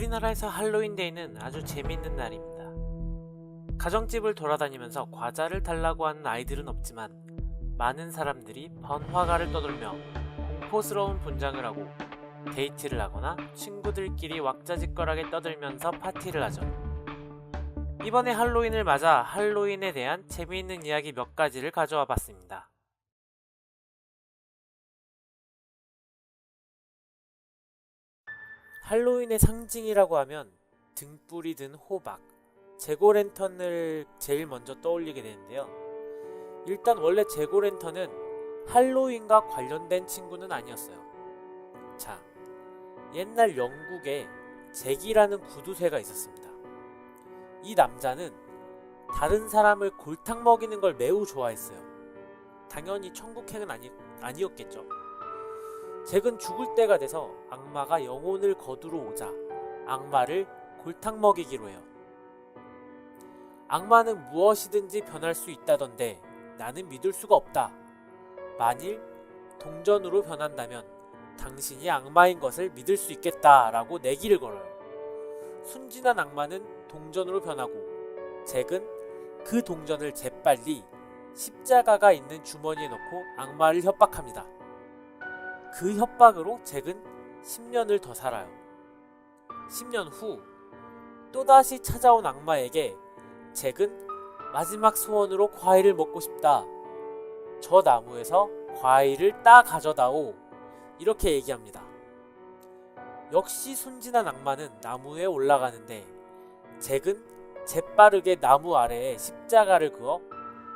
우리나라에서 할로윈데이는 아주 재미있는 날입니다. 가정집을 돌아다니면서 과자를 달라고 하는 아이들은 없지만 많은 사람들이 번화가를 떠돌며 공포스러운 분장을 하고 데이트를 하거나 친구들끼리 왁자지껄하게 떠들면서 파티를 하죠. 이번에 할로윈을 맞아 할로윈에 대한 재미있는 이야기 몇 가지를 가져와 봤습니다. 할로윈의 상징이라고 하면 등불이 든 호박, 재고 랜턴을 제일 먼저 떠올리게 되는데요. 일단 원래 재고 랜턴은 할로윈과 관련된 친구는 아니었어요. 자, 옛날 영국에 잭이라는 구두쇠가 있었습니다. 이 남자는 다른 사람을 골탕 먹이는 걸 매우 좋아했어요. 당연히 천국행은 아니, 아니었겠죠. 잭은 죽을 때가 돼서 악마가 영혼을 거두러 오자 악마를 골탕 먹이기로 해요. 악마는 무엇이든지 변할 수 있다던데 나는 믿을 수가 없다. 만일 동전으로 변한다면 당신이 악마인 것을 믿을 수 있겠다라고 내기를 걸어요. 순진한 악마는 동전으로 변하고 잭은 그 동전을 재빨리 십자가가 있는 주머니에 넣고 악마를 협박합니다. 그 협박으로 잭은 10년을 더 살아요. 10년 후 또다시 찾아온 악마에게 잭은 마지막 소원으로 과일을 먹고 싶다. 저 나무에서 과일을 따 가져다오. 이렇게 얘기합니다. 역시 순진한 악마는 나무에 올라가는데 잭은 재빠르게 나무 아래에 십자가를 그어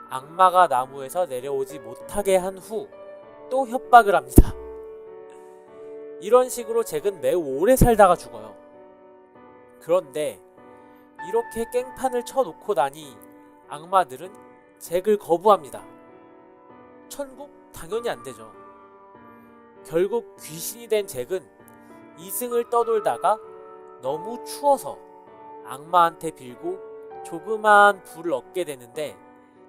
악마가 나무에서 내려오지 못하게 한 후 또 협박을 합니다. 이런 식으로 잭은 매우 오래 살다가 죽어요. 그런데 이렇게 깽판을 쳐놓고 나니 악마들은 잭을 거부합니다. 천국? 당연히 안 되죠. 결국 귀신이 된 잭은 이승을 떠돌다가 너무 추워서 악마한테 빌고 조그마한 불을 얻게 되는데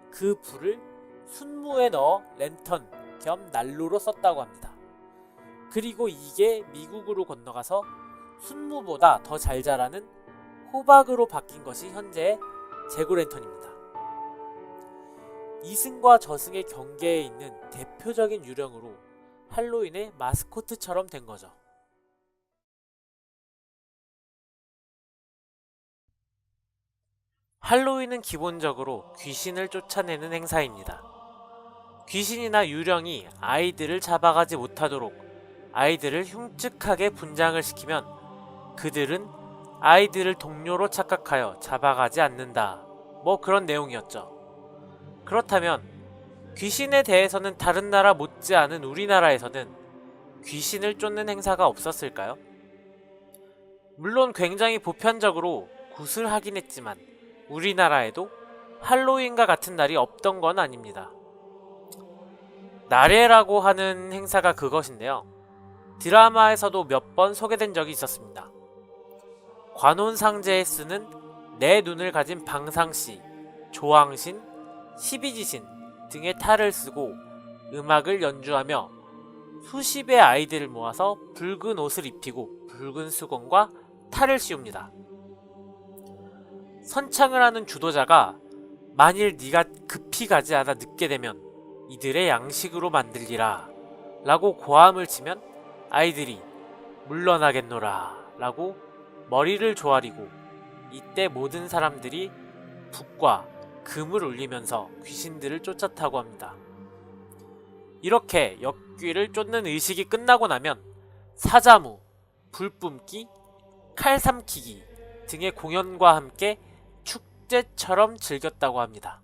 그 불을 순무에 넣어 랜턴 겸 난로로 썼다고 합니다. 그리고 이게 미국으로 건너가서 순무보다 더 잘 자라는 호박으로 바뀐 것이 현재의 제고랜턴입니다. 이승과 저승의 경계에 있는 대표적인 유령으로 할로윈의 마스코트처럼 된 거죠. 할로윈은 기본적으로 귀신을 쫓아내는 행사입니다. 귀신이나 유령이 아이들을 잡아가지 못하도록 아이들을 흉측하게 분장을 시키면 그들은 아이들을 동료로 착각하여 잡아가지 않는다. 뭐 그런 내용이었죠. 그렇다면 귀신에 대해서는 다른 나라 못지않은 우리나라에서는 귀신을 쫓는 행사가 없었을까요? 물론 굉장히 보편적으로 굿을 하긴 했지만 우리나라에도 할로윈과 같은 날이 없던 건 아닙니다. 나래라고 하는 행사가 그것인데요. 드라마에서도 몇 번 소개된 적이 있었습니다. 관혼상제에 쓰는 내 눈을 가진 방상씨, 조항신, 시비지신 등의 탈을 쓰고 음악을 연주하며 수십의 아이들을 모아서 붉은 옷을 입히고 붉은 수건과 탈을 씌웁니다. 선창을 하는 주도자가 만일 네가 급히 가지 않아 늦게 되면 이들의 양식으로 만들리라 라고 고함을 치면 아이들이 물러나겠노라 라고 머리를 조아리고 이때 모든 사람들이 북과 금을 울리면서 귀신들을 쫓았다고 합니다. 이렇게 역귀를 쫓는 의식이 끝나고 나면 사자무, 불뿜기, 칼삼키기 등의 공연과 함께 축제처럼 즐겼다고 합니다.